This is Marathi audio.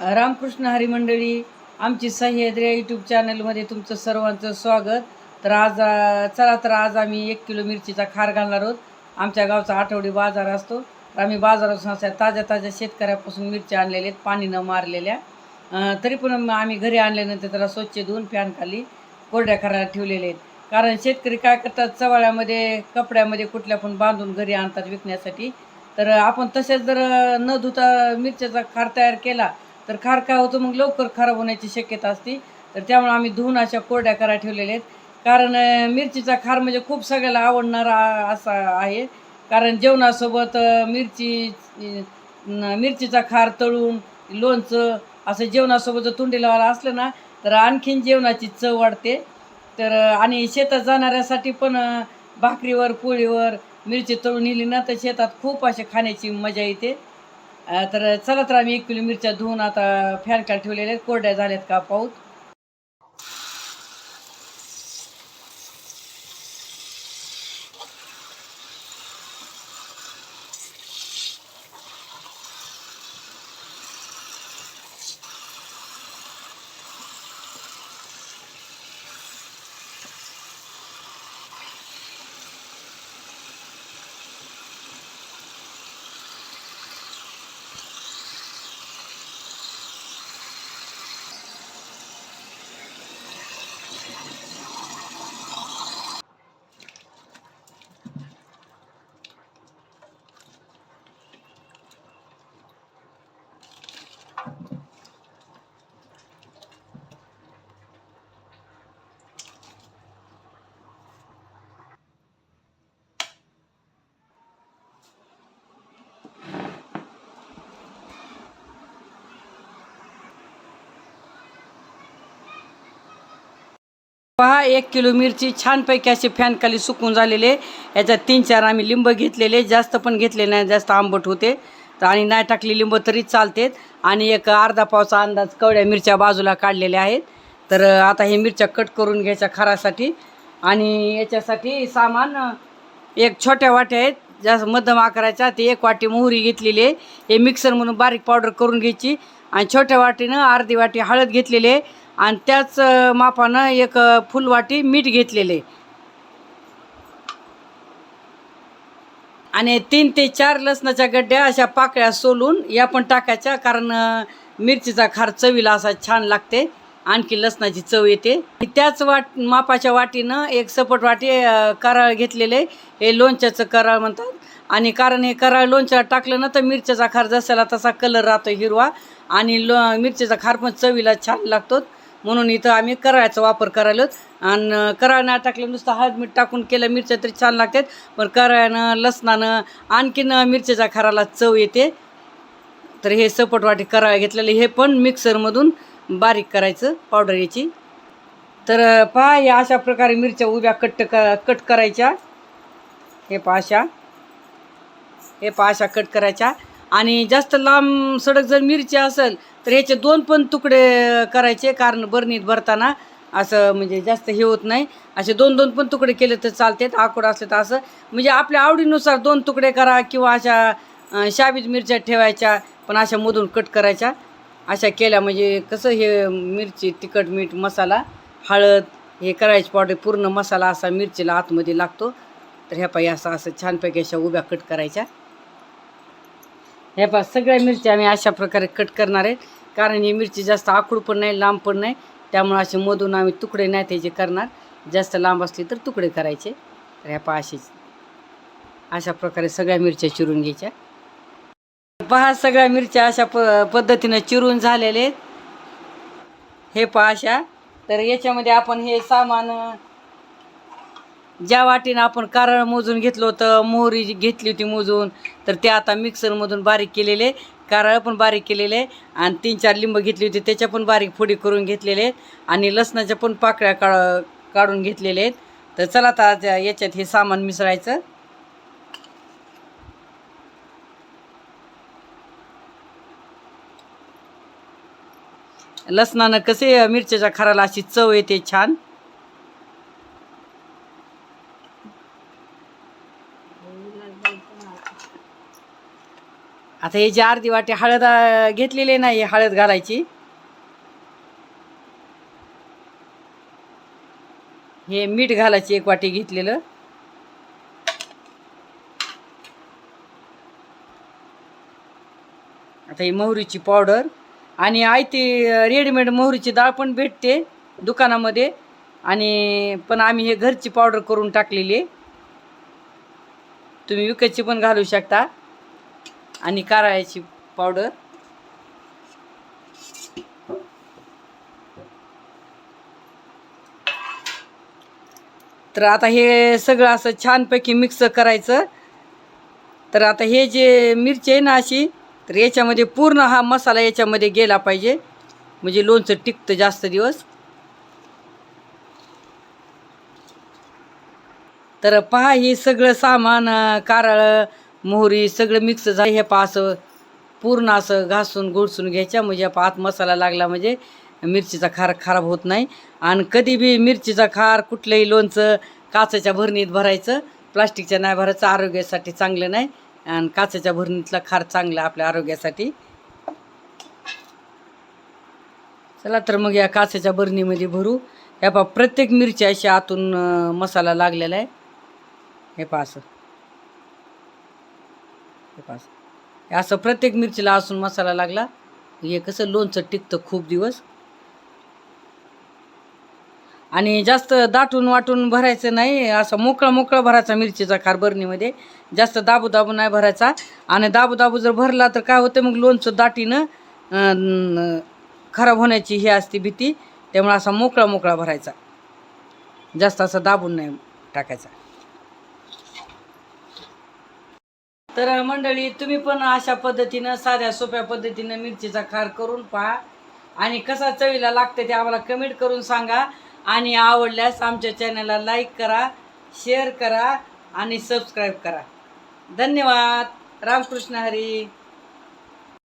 रामकृष्ण हरी मंडळी आमची सह्याद्री यूट्यूब चॅनलमध्ये तुमचं सर्वांचं स्वागत. तर आज चला तर आज आम्ही एक किलो मिरचीचा खार घालणार आहोत. आमच्या गावचा आठवडी बाजार असतो. तर आम्ही बाजारातून अशा ताज्या ताज्या शेतकऱ्यापासून मिरच्या आणलेल्या आहेत पाणी न मारलेल्या. तरी पण आम्ही घरी आणल्यानंतर त्याला स्वच्छ धुवून फॅनखाली कोरड्या करायला ठेवलेले आहेत. कारण शेतकरी काय करतात चवाळ्यामध्ये कपड्यामध्ये कुठल्या पण बांधून घरी आणतात विकण्यासाठी. तर आपण तसेच जर न धुता मिरच्याचा खार तयार केला तर खार काय होतं मग लवकर खराब होण्याची शक्यता असते. तर त्यामुळे आम्ही धुवून अशा कोरड्या करा ठेवलेल्या आहेत. कारण मिरचीचा खार म्हणजे खूप सगळ्याला आवडणारा असा आहे. कारण जेवणासोबत मिरची मिरचीचा खार तळून लोणचं असं जेवणासोबत जर तोंडी लावायला असलं ना तर आणखीन जेवणाची चव वाढते. तर आणि शेतात जाणाऱ्यासाठी पण भाकरीवर पोळीवर मिरची तळून नेली ना तर शेतात खूप असे खाण्याची मजा येते. तर चला तर आम्ही एक किलो मिरच्या धुवून आता फॅन खाली ठेवलेल्या आहेत. कोरड्या झाल्यात का पाऊस? पहा एक किलो मिरची छानपैकी असे फॅनखाली सुकून झालेले. याच्यात तीन चार आम्ही लिंब घेतलेले. जास्त पण घेतले नाही जास्त आंबट होते. तर आणि नाही टाकली लिंब तरी चालतेत. आणि एक अर्धा पावचा अंदाज कवड्या मिरच्या बाजूला काढलेल्या आहेत. तर आता हे मिरच्या कट करून घ्यायच्या खारासाठी. आणि याच्यासाठी सामान एक छोट्या वाट्या आहेत. जास्त मध्यम आकाराच्या. ते एक वाटी मोहरी घेतलेली आहे. हे मिक्सर म्हणून बारीक पावडर करून घ्यायची. आणि छोट्या वाटीनं अर्धी वाटी हळद घेतलेली आहे. आणि त्याच मापानं एक फुलवाटी मीठ घेतलेले. आणि तीन ते चार लसणाच्या गड्ड्या अशा पाकळ्या सोलून या पण टाकायच्या कारण मिरचीचा खार चवीला असा छान लागते. आणखी लसणाची चव येते. त्याच वाट मापाच्या वाटीनं एक सपट वाटी करळ कराळ घेतलेले. हे लोणच्याचं कराळ म्हणतात. आणि कारण हे कराळ लोणच्याला टाकलं ना तर मिरच्याचा खार जसाला तसा कलर राहतो हिरवा. आणि लो मिरचीचा खार पण चवीला छान लागतो. म्हणून इथं आम्ही कराळ्याचा वापर करायलो आणि कराळ नाही टाकलं नुसतं हळद मीठ टाकून केलं मिरच्या तरी छान लागतात. पण कराळ्यानं लसणानं आणखीन मिरच्याच्या खाराला चव येते. तर हे सपट वाटे कराळ घेतलेले हे पण मिक्सरमधून बारीक करायचं पावडर याची. तर पहा या अशा प्रकारे मिरच्या उभ्या कट क कट करायच्या. हे पहा अशा. हे पहा अशा कट करायच्या. आणि जास्त लांब सडक जर मिरची असेल तर ह्याचे दोन पण तुकडे करायचे. कारण बरणीत भरताना असं म्हणजे जास्त हे होत नाही. असे दोन दोन पण तुकडे केले तर चालतात आकोड असले तर असं. म्हणजे आपल्या आवडीनुसार दोन तुकडे करा किंवा अशा शाबीज शाबीत मिरच्या ठेवायच्या पण अशा मधून कट करायच्या. अशा केल्या म्हणजे कसं हे मिरची तिखट मीठ मसाला हळद हे करायची पावडर पूर्ण मसाला असा मिरचीला आतमध्ये लागतो. तर ह्या पायी असं असं छानपैकी अशा उभ्या कट करायच्या. हे पहा सगळ्या मिरच्या आम्ही अशा प्रकारे कट करणार आहेत कारण ही मिरची जास्त आखूड पण नाही लांब पण नाही. त्यामुळे असे मधून आम्ही तुकडे नाही त्याचे करणार. जास्त लांब असली तर तुकडे करायचे. तर ह्या पहा अशीच. अशा प्रकारे सगळ्या मिरच्या चिरून घ्यायच्या. पहा सगळ्या मिरच्या अशा प पद्धतीनं चिरून झालेले आहेत. हे पहा अशा. तर याच्यामध्ये आपण हे सामान ज्या वाटीनं आपण कारळ मोजून घेतलं होतं मोहरी जी घेतली होती मोजून तर ते आता मिक्सरमधून बारीक केलेले कारळ पण बारीक केलेले आणि तीन चार लिंब घेतली होती त्याच्या पण बारीक फोडी करून घेतलेले आहेत आणि लसणाच्या पण पाकळ्या काढ काढून घेतलेले आहेत. तर चला आता याच्यात हे सामान मिसळायचं. लसणानं कसे मिरच्याच्या खाराला अशी चव येते छान. आता हे जे अर्धी वाटी हळद घेतलेले घेतलेली नाही हळद घालायची. हे मीठ घालायची एक वाटी घेतलेलं. आता ही मोहरीची पावडर. आणि आयती रेडीमेड मोहरीची डाळ पण भेटते दुकानामध्ये. आणि पण आम्ही हे घरची पावडर करून टाकलेली तुम्ही विकतची पण घालू शकता. आणि कारळ्याची पावडर. तर आता हे सगळं असं छानपैकी मिक्स करायचं. तर आता हे जे मिरची आहे ना अशी तर याच्यामध्ये पूर्ण हा मसाला याच्यामध्ये गेला पाहिजे. म्हणजे लोणचं टिकतं जास्त दिवस. तर पहा हे सगळं सामान कारळ मोहरी सगळं मिक्स झालं. हे पहा असं पूर्ण असं घासून गोडसून घ्यायच्या. म्हणजे आत मसाला लागला म्हणजे मिरचीचा खार खराब होत नाही. आणि कधी बी मिरचीचा खार कुठलंही लोणचं काचेच्या भरणीत भरायचं प्लास्टिकच्या नाही भरायचं आरोग्यासाठी चांगलं नाही. आणि काचेच्या भरणीतला खार चांगला आपल्या आरोग्यासाठी. चला तर मग या काचेच्या बरणीमध्ये भरू. या पा प्रत्येक मिरची अशी आतून मसाला लागलेला आहे. हे पा असं. हे असं. प्रत्येक मिरचीला असून मसाला लागला हे कसं लोणचं टिकतं खूप दिवस. आणि जास्त दाटून वाटून भरायचं नाही असं मोकळा मोकळा भरायचा मिरचीचा खार बरणीमध्ये. जास्त दाबू दाबू नाही भरायचा. आणि दाबू दाबू जर भरला तर काय होतं मग लोणचं दाटीनं खराब होण्याची ही असते भीती. त्यामुळे असा मोकळा मोकळा भरायचा. जास्त असं दाबून नाही टाकायचा. तर मंडळी तुम्ही पण अशा पद्धतीनं साध्या सोप्या पद्धतीनं मिरचीचा खार करून पहा. आणि कसा चवीला लागते ते आम्हाला कमेंट करून सांगा. आणि आवडल्यास आमच्या चॅनलला लाईक करा शेअर करा आणि सबस्क्राईब करा. धन्यवाद. रामकृष्ण हरी.